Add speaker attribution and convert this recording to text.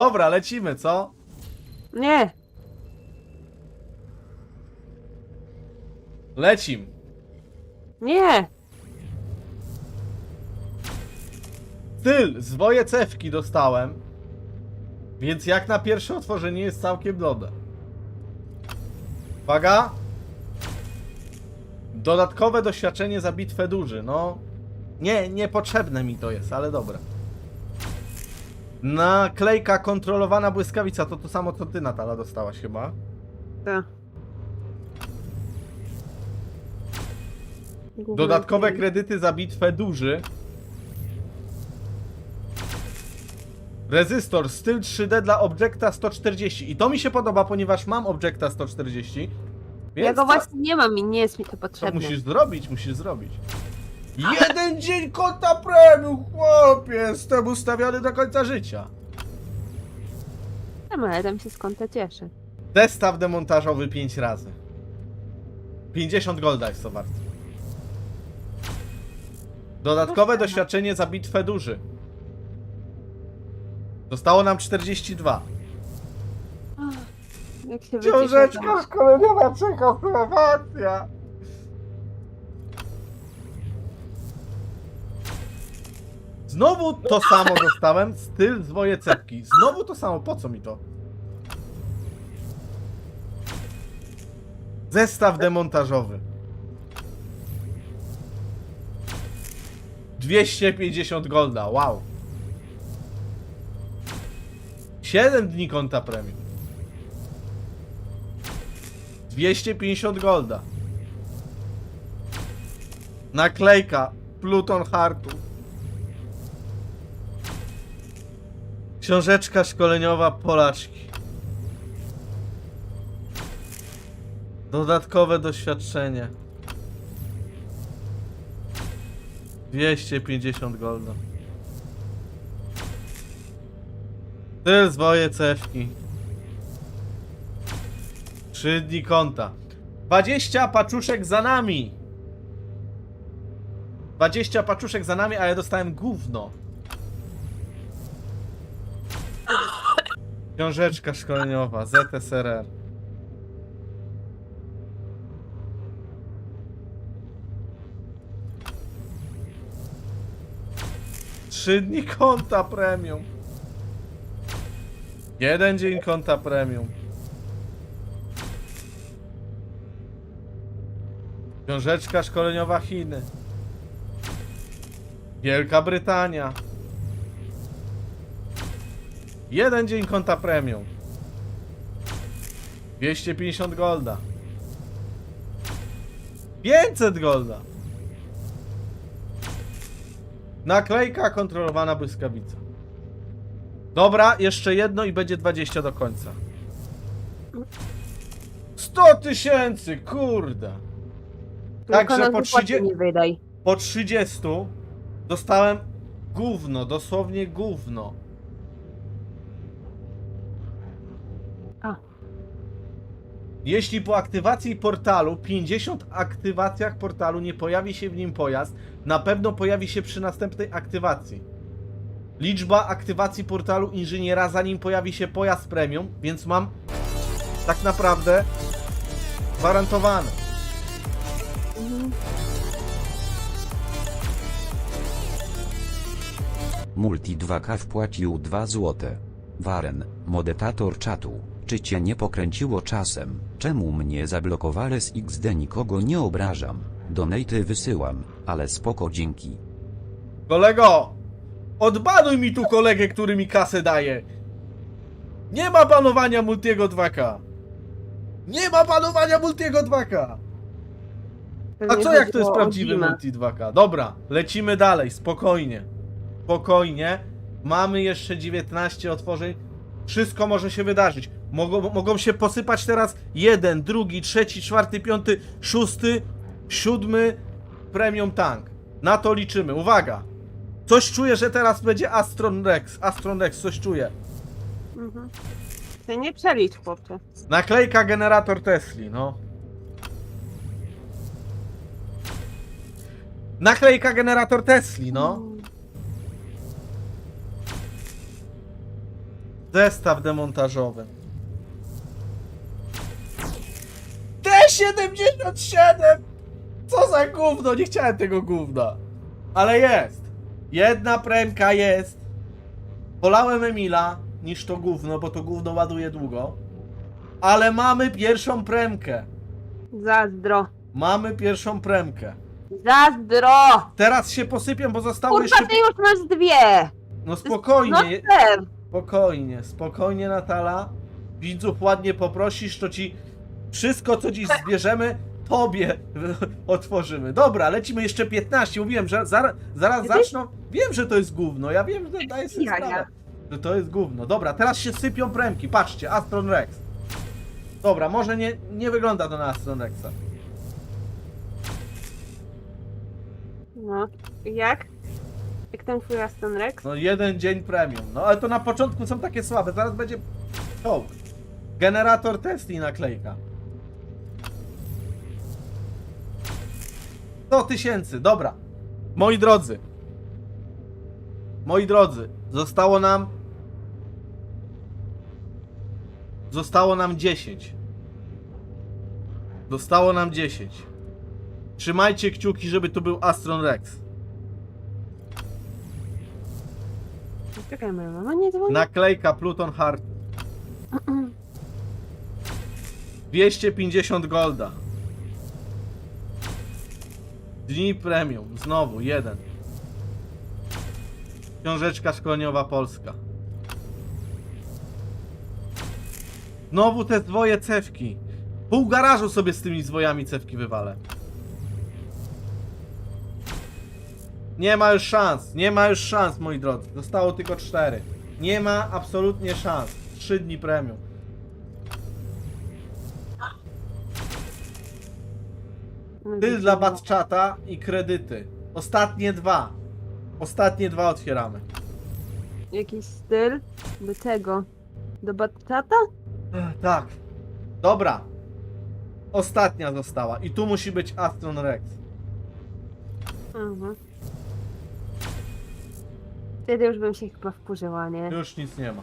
Speaker 1: Dobra, lecimy, co?
Speaker 2: Nie.
Speaker 1: Lecim.
Speaker 2: Nie.
Speaker 1: Tyl, zwoje cewki dostałem. Więc jak na pierwsze otworzenie jest całkiem dobre. Uwaga. Dodatkowe doświadczenie za bitwę duży, no. Nie, niepotrzebne mi to jest, ale dobra. Naklejka kontrolowana błyskawica, to to samo co ty Natala dostałaś chyba.
Speaker 2: To.
Speaker 1: Dodatkowe kredyty za bitwę duży. Rezystor, styl 3D dla Objecta 140. I to mi się podoba, ponieważ mam Objecta 140. Więc
Speaker 2: Ja go
Speaker 1: to-
Speaker 2: właśnie nie mam i nie jest mi to
Speaker 1: to
Speaker 2: potrzebne.
Speaker 1: musisz zrobić, musisz zrobić. Jeden dzień konta premium, chłopie! Jestem ustawiony do końca życia.
Speaker 2: Tam, ale tam się skąd to.
Speaker 1: Zestaw demontażowy 5 razy. 50 golda jest to warte. Dodatkowe doświadczenie za bitwę duży. Zostało nam 42.
Speaker 2: Jak się
Speaker 1: Książeczka
Speaker 2: wyciszę,
Speaker 1: szkoleniowa Czechosłowacja. Znowu to samo dostałem, styl zwoje cepki. Znowu to samo, po co mi to? Zestaw demontażowy. 250 golda, wow. 7 dni konta premium. 250 golda. Naklejka Pluton Hartu. Książeczka szkoleniowa Polaczki. Dodatkowe doświadczenie. 250 golda. Tyle zwoje cewki. 3 dni konta. 20 paczuszek za nami. 20 paczuszek za nami, a ja dostałem gówno. Książeczka szkoleniowa, ZSRR. Trzy dni konta premium. Jeden dzień konta premium. Książeczka szkoleniowa Chiny. Wielka Brytania. Jeden dzień konta premium. 250 golda. 500 golda. Naklejka kontrolowana błyskawica. Dobra, jeszcze jedno i będzie 20 do końca. 100 tysięcy, kurde. Także po
Speaker 2: głupoty
Speaker 1: 30
Speaker 2: nie wydaj.
Speaker 1: po 30 dostałem gówno, dosłownie gówno. Jeśli po aktywacji portalu, 50 aktywacjach portalu nie pojawi się w nim pojazd, na pewno pojawi się przy następnej aktywacji. Liczba aktywacji portalu inżyniera zanim pojawi się pojazd premium, więc mam tak naprawdę gwarantowane.
Speaker 3: Multi 2K wpłacił 2 złote. Waren, moderator czatu, czy cię nie pokręciło czasem? Czemu mnie zablokowali z XD nikogo nie obrażam? Donaty wysyłam, ale spoko dzięki.
Speaker 1: Kolego! Odbanuj mi tu kolegę, który mi kasę daje! Nie ma banowania Multiego 2K! Nie ma banowania Multiego 2K! A co jak to jest prawdziwy. Multi 2K? Dobra, lecimy dalej, spokojnie. Spokojnie. Mamy jeszcze 19 otworzeń. Wszystko może się wydarzyć. Mogą, mogą się posypać teraz jeden, drugi, trzeci, czwarty, piąty, szósty, siódmy premium tank. Na to liczymy. Uwaga! Coś czuję, że teraz będzie Astron Rex. Astron Rex, coś czuję.
Speaker 2: Mhm. Ty nie przelicz, chłopcze.
Speaker 1: Naklejka generator Tesli, no. Naklejka generator Tesli, no. Zestaw demontażowy. T77! Co za gówno, nie chciałem tego gówna. Ale jest. Jedna premka jest. Wolałem Emila niż to gówno, bo to gówno ładuje długo. Ale mamy pierwszą premkę.
Speaker 2: Zazdro.
Speaker 1: Mamy pierwszą premkę.
Speaker 2: Zazdro!
Speaker 1: Teraz się posypię, bo zostało
Speaker 2: Kurwa,
Speaker 1: jeszcze...
Speaker 2: ty już masz dwie!
Speaker 1: No
Speaker 2: No
Speaker 1: spokojnie,
Speaker 2: chcę!
Speaker 1: Spokojnie, spokojnie Natala. Widzów ładnie poprosisz, to ci wszystko co dziś zbierzemy, tobie otworzymy. Dobra, lecimy jeszcze 15. Mówiłem, że zaraz, zaraz zaczną. Wiem, że to jest gówno. Ja wiem, że daję sobie sprawę, że to jest gówno. Dobra, teraz się sypią premki. Patrzcie, Astron Rex. Dobra, może nie, nie wygląda to na Astron Rexa.
Speaker 2: No. Jak? Jak ten twój Aston Rex?
Speaker 1: No jeden dzień premium. No ale to na początku są takie słabe, zaraz będzie czołg. Generator test i naklejka. 100 tysięcy, dobra. Moi drodzy. Moi drodzy, zostało nam... Zostało nam 10. Zostało nam 10. Trzymajcie kciuki, żeby tu był Astron Rex.
Speaker 2: Czekaj, moja mama nie dzwoni?
Speaker 1: Naklejka Pluton Heart. 250 golda. Dni premium. Znowu, jeden. Książeczka szkoleniowa polska. Znowu te dwoje cewki. Pół garażu sobie z tymi zwojami cewki wywalę. Nie ma już szans, nie ma już szans, moi drodzy. Zostało tylko cztery. Nie ma absolutnie szans. Trzy dni premium.
Speaker 2: No,
Speaker 1: Ty dla Batchata i kredyty. Ostatnie dwa. Ostatnie dwa otwieramy.
Speaker 2: Jakiś styl? Do czego? Do Batchata?
Speaker 1: Ech, Tak. Dobra. Ostatnia została. I tu musi być Astron Rex.
Speaker 2: Mhm. Wtedy już bym się chyba wkurzyła, nie?
Speaker 1: Już nic nie ma.